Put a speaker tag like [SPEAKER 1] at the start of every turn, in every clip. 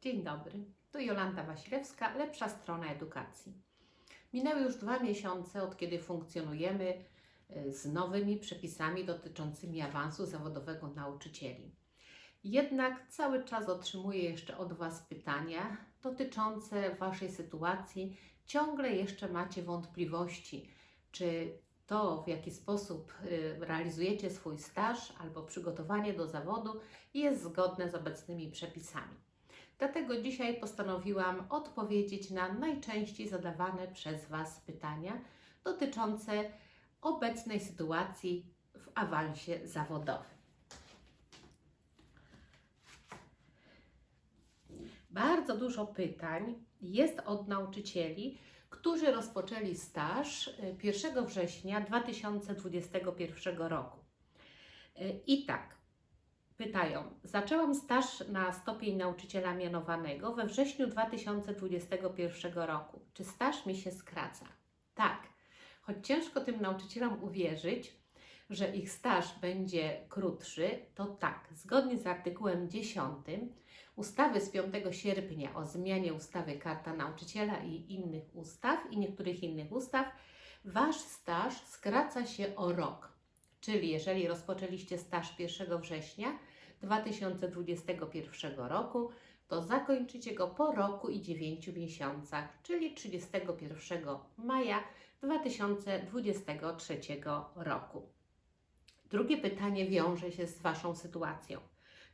[SPEAKER 1] Dzień dobry, tu Jolanta Wasilewska, lepsza strona edukacji. Minęły już dwa miesiące, od kiedy funkcjonujemy y, z nowymi przepisami dotyczącymi awansu zawodowego nauczycieli. Jednak cały czas otrzymuję jeszcze od Was pytania dotyczące Waszej sytuacji. Ciągle jeszcze macie wątpliwości, czy to, w jaki sposób y, realizujecie swój staż albo przygotowanie do zawodu jest zgodne z obecnymi przepisami. Dlatego dzisiaj postanowiłam odpowiedzieć na najczęściej zadawane przez Was pytania dotyczące obecnej sytuacji w awansie zawodowym. Bardzo dużo pytań jest od nauczycieli, którzy rozpoczęli staż y, 1 września 2021 roku. Y, I tak, pytają, zaczęłam staż na stopień nauczyciela mianowanego we wrześniu 2021 roku. Czy staż mi się skraca? Tak, choć ciężko tym nauczycielom uwierzyć, że ich staż będzie krótszy, to tak, zgodnie z artykułem 10 ustawy z 5 sierpnia o zmianie ustawy Karta Nauczyciela i innych ustaw i niektórych innych ustaw, Wasz staż skraca się o rok. Czyli jeżeli rozpoczęliście staż 1 września 2021 roku, to zakończycie go po roku i 9 miesiącach, czyli 31 maja 2023 roku. Drugie pytanie wiąże się z Waszą sytuacją,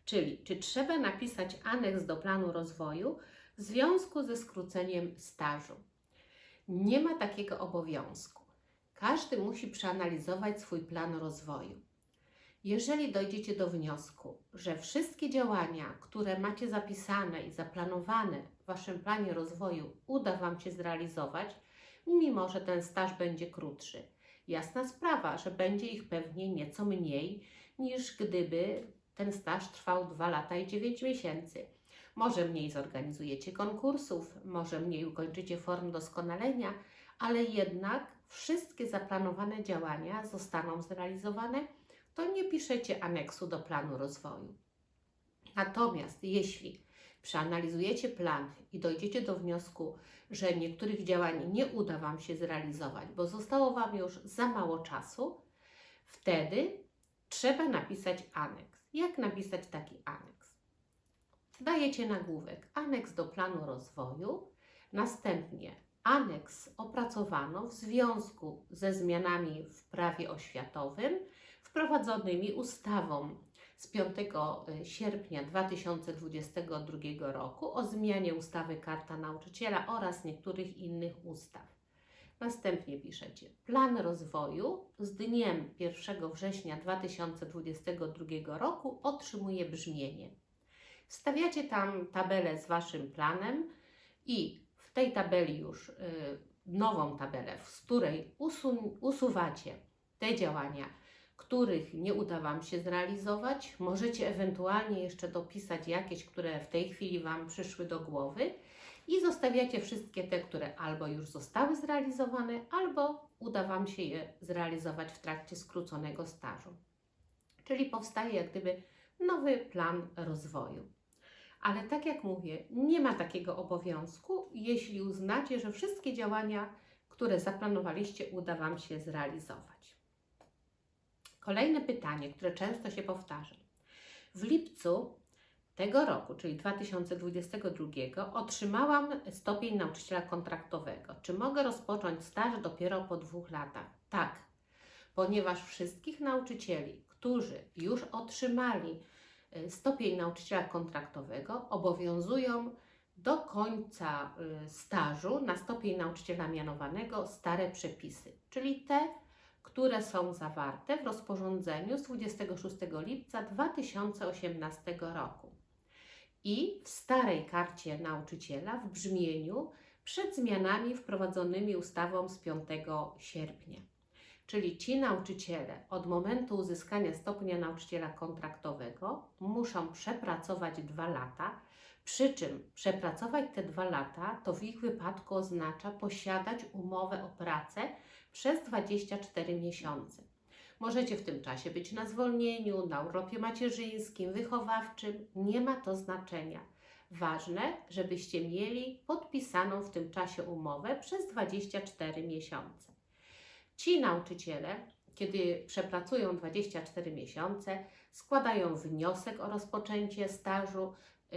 [SPEAKER 1] czyli czy trzeba napisać aneks do planu rozwoju w związku ze skróceniem stażu? Nie ma takiego obowiązku. Każdy musi przeanalizować swój plan rozwoju. Jeżeli dojdziecie do wniosku, że wszystkie działania, które macie zapisane i zaplanowane w Waszym planie rozwoju, uda Wam się zrealizować, mimo że ten staż będzie krótszy, jasna sprawa, że będzie ich pewnie nieco mniej niż gdyby ten staż trwał 2 lata i 9 miesięcy. Może mniej zorganizujecie konkursów, może mniej ukończycie form doskonalenia, ale jednak wszystkie zaplanowane działania zostaną zrealizowane, to nie piszecie aneksu do planu rozwoju. Natomiast jeśli przeanalizujecie plan i dojdziecie do wniosku, że niektórych działań nie uda Wam się zrealizować, bo zostało Wam już za mało czasu, wtedy trzeba napisać aneks. Jak napisać taki aneks? Dajecie nagłówek aneks do planu rozwoju, następnie aneks opracowano w związku ze zmianami w prawie oświatowym wprowadzonymi ustawą z 5 sierpnia 2022 roku o zmianie ustawy Karta Nauczyciela oraz niektórych innych ustaw. Następnie piszecie plan rozwoju z dniem 1 września 2022 roku otrzymuje brzmienie. Wstawiacie tam tabelę z Waszym planem i w tej tabeli już y, nową tabelę, z której usuwacie te działania, których nie uda Wam się zrealizować. Możecie ewentualnie jeszcze dopisać jakieś, które w tej chwili Wam przyszły do głowy i zostawiacie wszystkie te, które albo już zostały zrealizowane, albo uda Wam się je zrealizować w trakcie skróconego stażu. Czyli powstaje jak gdyby nowy plan rozwoju. Ale tak jak mówię, nie ma takiego obowiązku, jeśli uznacie, że wszystkie działania, które zaplanowaliście, uda Wam się zrealizować. Kolejne pytanie, które często się powtarza. W lipcu tego roku, czyli 2022, otrzymałam stopień nauczyciela kontraktowego. Czy mogę rozpocząć staż dopiero po dwóch latach? Tak, ponieważ wszystkich nauczycieli, którzy już otrzymali y, stopień nauczyciela kontraktowego, obowiązują do końca y, stażu na stopień nauczyciela mianowanego stare przepisy, czyli te, które są zawarte w rozporządzeniu z 26 lipca 2018 roku i w starej karcie nauczyciela w brzmieniu przed zmianami wprowadzonymi ustawą z 5 sierpnia. Czyli ci nauczyciele od momentu uzyskania stopnia nauczyciela kontraktowego muszą przepracować dwa lata, przy czym przepracować te dwa lata to w ich wypadku oznacza posiadać umowę o pracę przez 24 miesiące. Możecie w tym czasie być na zwolnieniu, na urlopie macierzyńskim, wychowawczym, nie ma to znaczenia. Ważne, żebyście mieli podpisaną w tym czasie umowę przez 24 miesiące. Ci nauczyciele, kiedy przepracują 24 miesiące, składają wniosek o rozpoczęcie stażu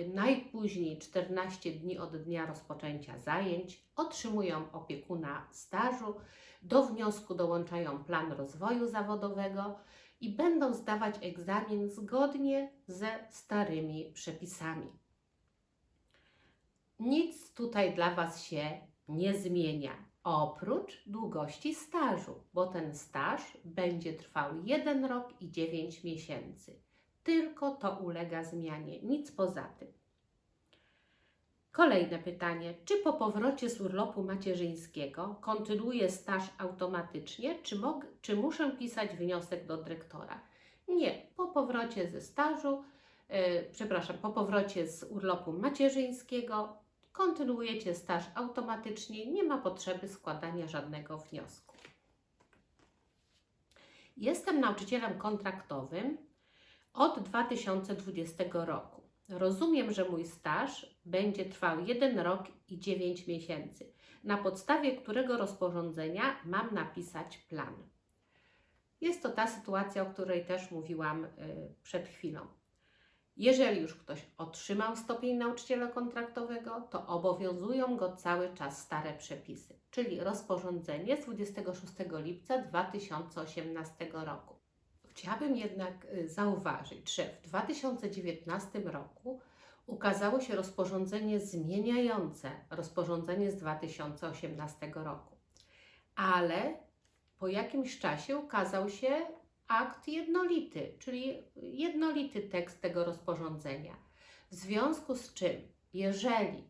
[SPEAKER 1] najpóźniej 14 dni od dnia rozpoczęcia zajęć, otrzymują opiekuna stażu, do wniosku dołączają plan rozwoju zawodowego i będą zdawać egzamin zgodnie ze starymi przepisami. Nic tutaj dla Was się nie zmienia, oprócz długości stażu, bo ten staż będzie trwał 1 rok i 9 miesięcy. Tylko to ulega zmianie, nic poza tym. Kolejne pytanie. Czy po powrocie z urlopu macierzyńskiego kontynuuję staż automatycznie, czy, mog, czy muszę pisać wniosek do dyrektora? Nie. Po powrocie ze stażu, e, przepraszam, po powrocie z urlopu macierzyńskiego kontynuujecie staż automatycznie, nie ma potrzeby składania żadnego wniosku. Jestem nauczycielem kontraktowym od 2020 roku. Rozumiem, że mój staż będzie trwał 1 rok i 9 miesięcy, na podstawie którego rozporządzenia mam napisać plan. Jest to ta sytuacja, o której też mówiłam y, przed chwilą. Jeżeli już ktoś otrzymał stopień nauczyciela kontraktowego, to obowiązują go cały czas stare przepisy, czyli rozporządzenie z 26 lipca 2018 roku. Chciałabym jednak y, zauważyć, że w 2019 roku ukazało się rozporządzenie zmieniające rozporządzenie z 2018 roku. Ale po jakimś czasie ukazał się akt jednolity, czyli jednolity tekst tego rozporządzenia. W związku z czym, jeżeli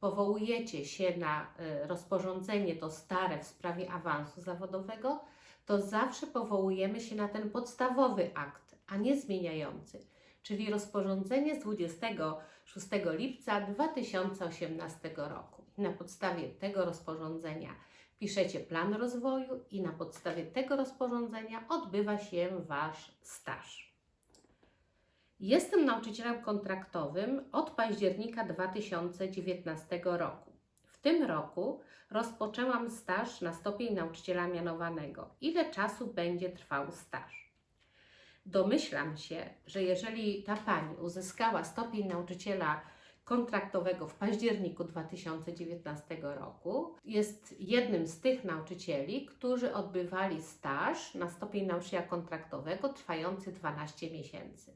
[SPEAKER 1] powołujecie się na y, rozporządzenie to stare w sprawie awansu zawodowego, to zawsze powołujemy się na ten podstawowy akt, a nie zmieniający, czyli rozporządzenie z 26 lipca 2018 roku. Na podstawie tego rozporządzenia piszecie plan rozwoju i na podstawie tego rozporządzenia odbywa się Wasz staż. Jestem nauczycielem kontraktowym od października 2019 roku. W tym roku rozpoczęłam staż na stopień nauczyciela mianowanego. Ile czasu będzie trwał staż? Domyślam się, że jeżeli ta pani uzyskała stopień nauczyciela kontraktowego w październiku 2019 roku, jest jednym z tych nauczycieli, którzy odbywali staż na stopień nauczyciela kontraktowego trwający 12 miesięcy.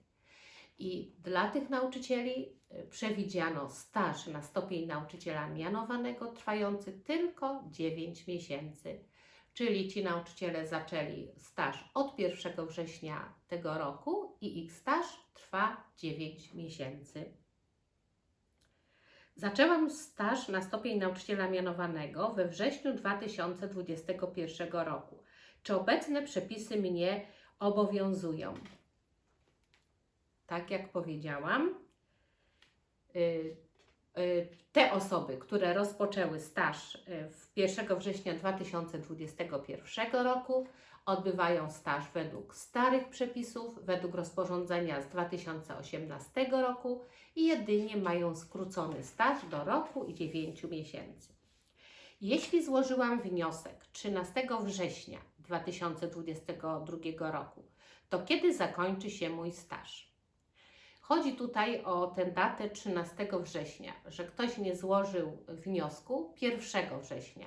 [SPEAKER 1] I dla tych nauczycieli y, przewidziano staż na stopień nauczyciela mianowanego trwający tylko 9 miesięcy. Czyli ci nauczyciele zaczęli staż od 1 września tego roku i ich staż trwa 9 miesięcy. Zaczęłam staż na stopień nauczyciela mianowanego we wrześniu 2021 roku. Czy obecne przepisy mnie obowiązują? Tak jak powiedziałam, y, y, te osoby, które rozpoczęły staż y, w 1 września 2021 roku, odbywają staż według starych przepisów, według rozporządzenia z 2018 roku i jedynie mają skrócony staż do roku i 9 miesięcy. Jeśli złożyłam wniosek 13 września 2022 roku, to kiedy zakończy się mój staż? Chodzi tutaj o tę datę 13 września, że ktoś nie złożył wniosku 1 września.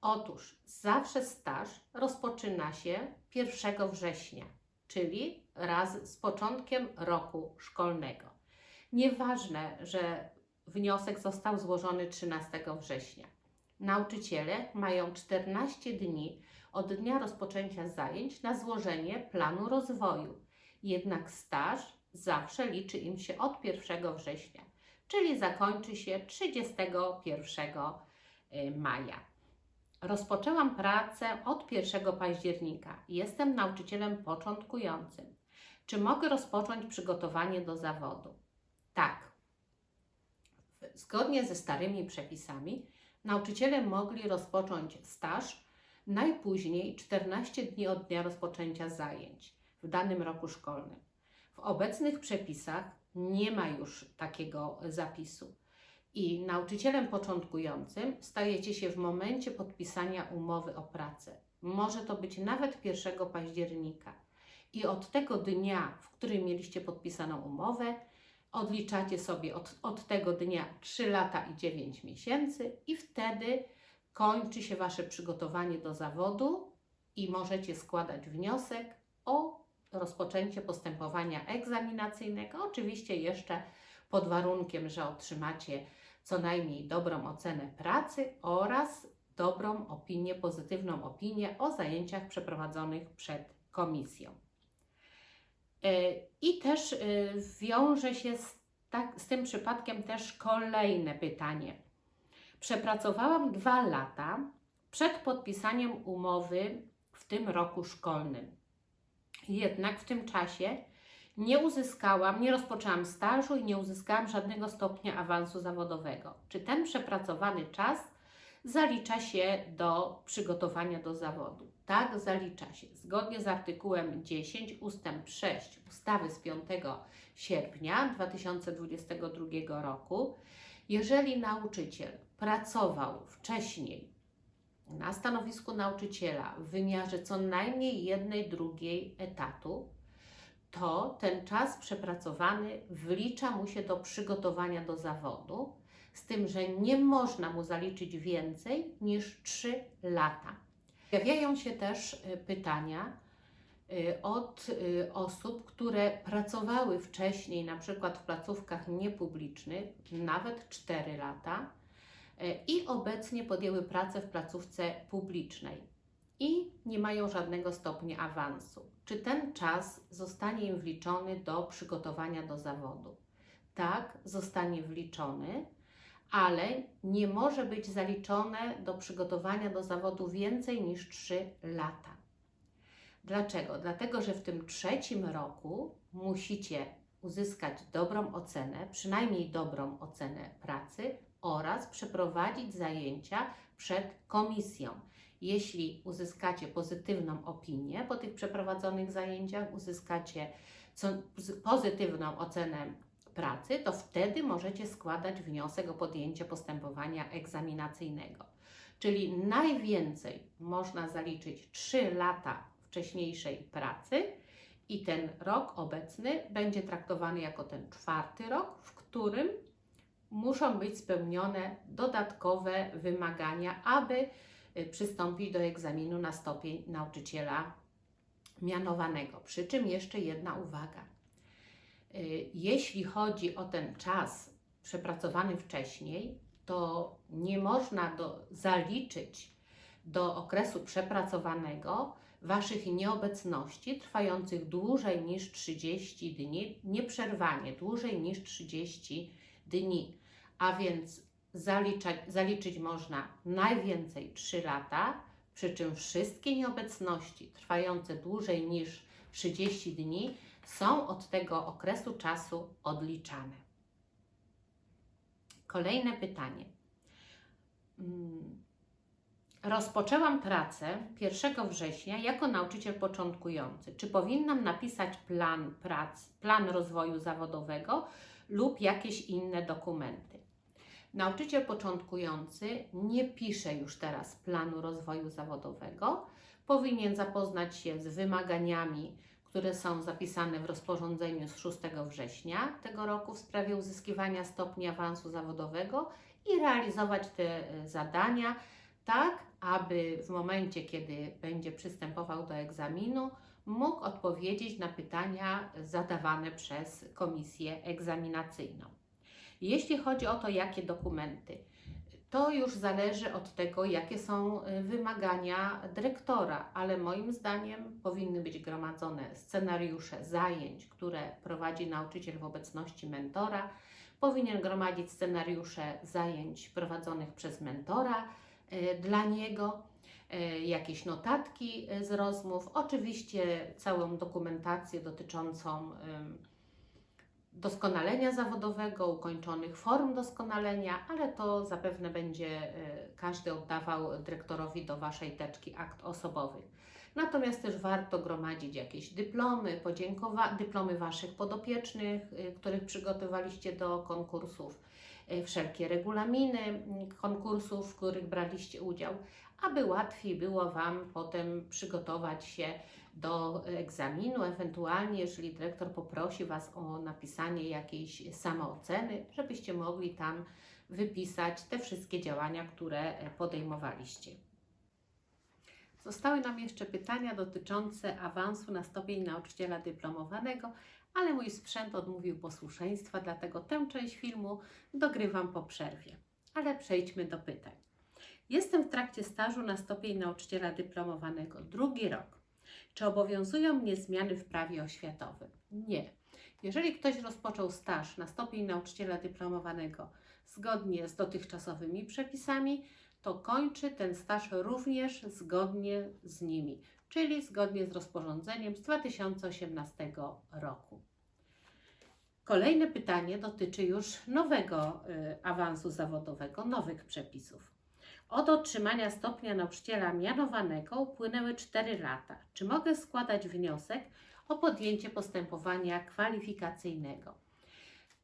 [SPEAKER 1] Otóż zawsze staż rozpoczyna się 1 września, czyli raz z początkiem roku szkolnego. Nieważne, że wniosek został złożony 13 września. Nauczyciele mają 14 dni od dnia rozpoczęcia zajęć na złożenie planu rozwoju. Jednak staż zawsze liczy im się od 1 września, czyli zakończy się 31 y, maja. Rozpoczęłam pracę od 1 października. Jestem nauczycielem początkującym. Czy mogę rozpocząć przygotowanie do zawodu? Tak. Zgodnie ze starymi przepisami, nauczyciele mogli rozpocząć staż najpóźniej 14 dni od dnia rozpoczęcia zajęć w danym roku szkolnym. W obecnych przepisach nie ma już takiego zapisu. I nauczycielem początkującym stajecie się w momencie podpisania umowy o pracę. Może to być nawet 1 października. I od tego dnia, w którym mieliście podpisaną umowę, odliczacie sobie od, od tego dnia 3 lata i 9 miesięcy, i wtedy kończy się Wasze przygotowanie do zawodu i możecie składać wniosek o rozpoczęcie postępowania egzaminacyjnego. Oczywiście jeszcze pod warunkiem, że otrzymacie co najmniej dobrą ocenę pracy oraz dobrą opinię, pozytywną opinię o zajęciach przeprowadzonych przed komisją. E, I też e, wiąże się z, tak, z tym przypadkiem też kolejne pytanie. Przepracowałam dwa lata przed podpisaniem umowy w tym roku szkolnym. Jednak w tym czasie nie uzyskałam, nie rozpoczęłam stażu i nie uzyskałam żadnego stopnia awansu zawodowego. Czy ten przepracowany czas zalicza się do przygotowania do zawodu? Tak, zalicza się. Zgodnie z artykułem 10 ustęp 6 ustawy z 5 sierpnia 2022 roku, jeżeli nauczyciel pracował wcześniej na stanowisku nauczyciela w wymiarze co najmniej jednej drugiej etatu, to ten czas przepracowany wlicza mu się do przygotowania do zawodu, z tym, że nie można mu zaliczyć więcej niż 3 lata. Pojawiają się też y, pytania y, od y, osób, które pracowały wcześniej, na przykład w placówkach niepublicznych, nawet 4 lata i obecnie podjęły pracę w placówce publicznej i nie mają żadnego stopnia awansu. Czy ten czas zostanie im wliczony do przygotowania do zawodu? Tak, zostanie wliczony, ale nie może być zaliczone do przygotowania do zawodu więcej niż 3 lata. Dlaczego? Dlatego, że w tym trzecim roku musicie uzyskać dobrą ocenę, przynajmniej dobrą ocenę pracy oraz przeprowadzić zajęcia przed komisją. Jeśli uzyskacie pozytywną opinię po tych przeprowadzonych zajęciach, uzyskacie pozytywną ocenę pracy, to wtedy możecie składać wniosek o podjęcie postępowania egzaminacyjnego. Czyli najwięcej można zaliczyć 3 lata wcześniejszej pracy i ten rok obecny będzie traktowany jako ten czwarty rok, w którym muszą być spełnione dodatkowe wymagania, aby y, przystąpić do egzaminu na stopień nauczyciela mianowanego. Przy czym jeszcze jedna uwaga. Y, jeśli chodzi o ten czas przepracowany wcześniej, to nie można do, zaliczyć do okresu przepracowanego Waszych nieobecności trwających dłużej niż 30 dni, nieprzerwanie dłużej niż 30 dni. A więc zaliczać, zaliczyć można najwięcej 3 lata, przy czym wszystkie nieobecności trwające dłużej niż 30 dni są od tego okresu czasu odliczane. Kolejne pytanie. Mm, rozpoczęłam pracę 1 września jako nauczyciel początkujący. Czy powinnam napisać plan prac, plan rozwoju zawodowego lub jakieś inne dokumenty? Nauczyciel początkujący nie pisze już teraz planu rozwoju zawodowego. Powinien zapoznać się z wymaganiami które są zapisane w rozporządzeniu z 6 września tego roku w sprawie uzyskiwania stopnia awansu zawodowego i realizować te e, zadania tak, aby w momencie, kiedy będzie przystępował do egzaminu, mógł odpowiedzieć na pytania zadawane przez komisję egzaminacyjną. Jeśli chodzi o to, jakie dokumenty, to już zależy od tego, jakie są y, wymagania dyrektora, ale moim zdaniem powinny być gromadzone scenariusze zajęć, które prowadzi nauczyciel w obecności mentora. Powinien gromadzić scenariusze zajęć prowadzonych przez mentora dla niego, y, jakieś notatki z rozmów, oczywiście całą dokumentację dotyczącą doskonalenia zawodowego, ukończonych form doskonalenia, ale to zapewne będzie e, każdy oddawał dyrektorowi do Waszej teczki akt osobowych. Natomiast też warto gromadzić jakieś dyplomy, podziękowa- dyplomy Waszych podopiecznych, których przygotowaliście do konkursów, wszelkie regulaminy y, konkursów, w których braliście udział, aby łatwiej było Wam potem przygotować się do egzaminu, ewentualnie jeżeli dyrektor poprosi Was o napisanie jakiejś samooceny, żebyście mogli tam wypisać te wszystkie działania, które e, podejmowaliście. Zostały nam jeszcze pytania dotyczące awansu na stopień nauczyciela dyplomowanego, ale mój sprzęt odmówił posłuszeństwa, dlatego tę część filmu dogrywam po przerwie. Ale przejdźmy do pytań. Jestem w trakcie stażu na stopień nauczyciela dyplomowanego drugi rok. Czy obowiązują mnie zmiany w prawie oświatowym? Nie. Jeżeli ktoś rozpoczął staż na stopień nauczyciela dyplomowanego zgodnie z dotychczasowymi przepisami, to kończy ten staż również zgodnie z nimi, czyli zgodnie z rozporządzeniem z 2018 roku. Kolejne pytanie dotyczy już nowego y, awansu zawodowego, nowych przepisów. Od otrzymania stopnia nauczyciela mianowanego upłynęły 4 lata. Czy mogę składać wniosek o podjęcie postępowania kwalifikacyjnego?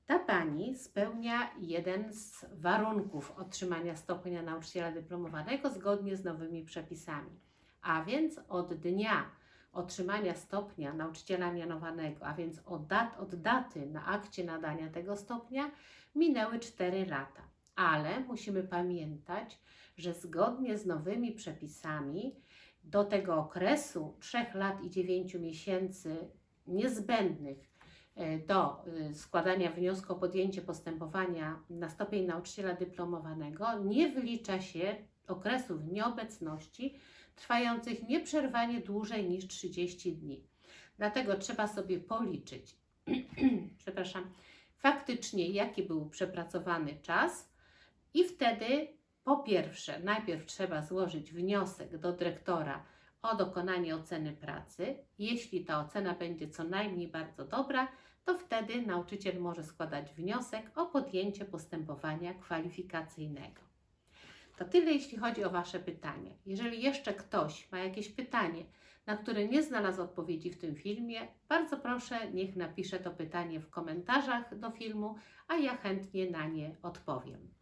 [SPEAKER 1] Ta pani spełnia jeden z warunków otrzymania stopnia nauczyciela dyplomowanego zgodnie z nowymi przepisami. A więc od dnia otrzymania stopnia nauczyciela mianowanego, a więc od, dat, od daty na akcie nadania tego stopnia, minęły 4 lata. Ale musimy pamiętać, że zgodnie z nowymi przepisami do tego okresu 3 lat i 9 miesięcy niezbędnych e, do e, składania wniosku o podjęcie postępowania na stopień nauczyciela dyplomowanego nie wlicza się okresów nieobecności trwających nieprzerwanie dłużej niż 30 dni. Dlatego trzeba sobie policzyć, przepraszam, faktycznie jaki był przepracowany czas i wtedy po pierwsze, najpierw trzeba złożyć wniosek do dyrektora o dokonanie oceny pracy. Jeśli ta ocena będzie co najmniej bardzo dobra, to wtedy nauczyciel może składać wniosek o podjęcie postępowania kwalifikacyjnego. To tyle, jeśli chodzi o Wasze pytanie. Jeżeli jeszcze ktoś ma jakieś pytanie, na które nie znalazł odpowiedzi w tym filmie, bardzo proszę, niech napisze to pytanie w komentarzach do filmu, a ja chętnie na nie odpowiem.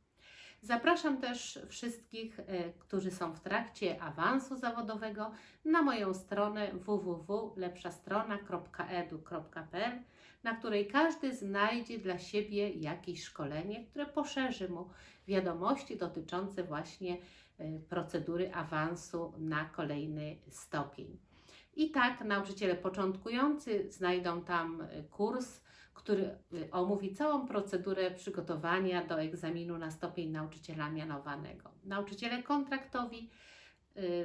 [SPEAKER 1] Zapraszam też wszystkich, e, którzy są w trakcie awansu zawodowego na moją stronę www.lepszastrona.edu.pl, na której każdy znajdzie dla siebie jakieś szkolenie, które poszerzy mu wiadomości dotyczące właśnie e, procedury awansu na kolejny stopień. I tak nauczyciele początkujący znajdą tam e, kurs który y, omówi całą procedurę przygotowania do egzaminu na stopień nauczyciela mianowanego. Nauczyciele kontraktowi,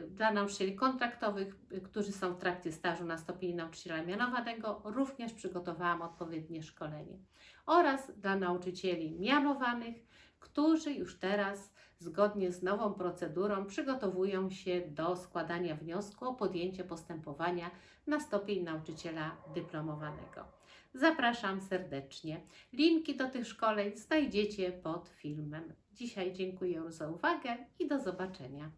[SPEAKER 1] dla nauczycieli kontraktowych, y, którzy są w trakcie stażu na stopień nauczyciela mianowanego, również przygotowałam odpowiednie szkolenie. Oraz dla nauczycieli mianowanych, którzy już teraz zgodnie z nową procedurą przygotowują się do składania wniosku o podjęcie postępowania na stopień nauczyciela dyplomowanego. Zapraszam serdecznie. Linki do tych szkoleń znajdziecie pod filmem. Dzisiaj dziękuję za uwagę i do zobaczenia.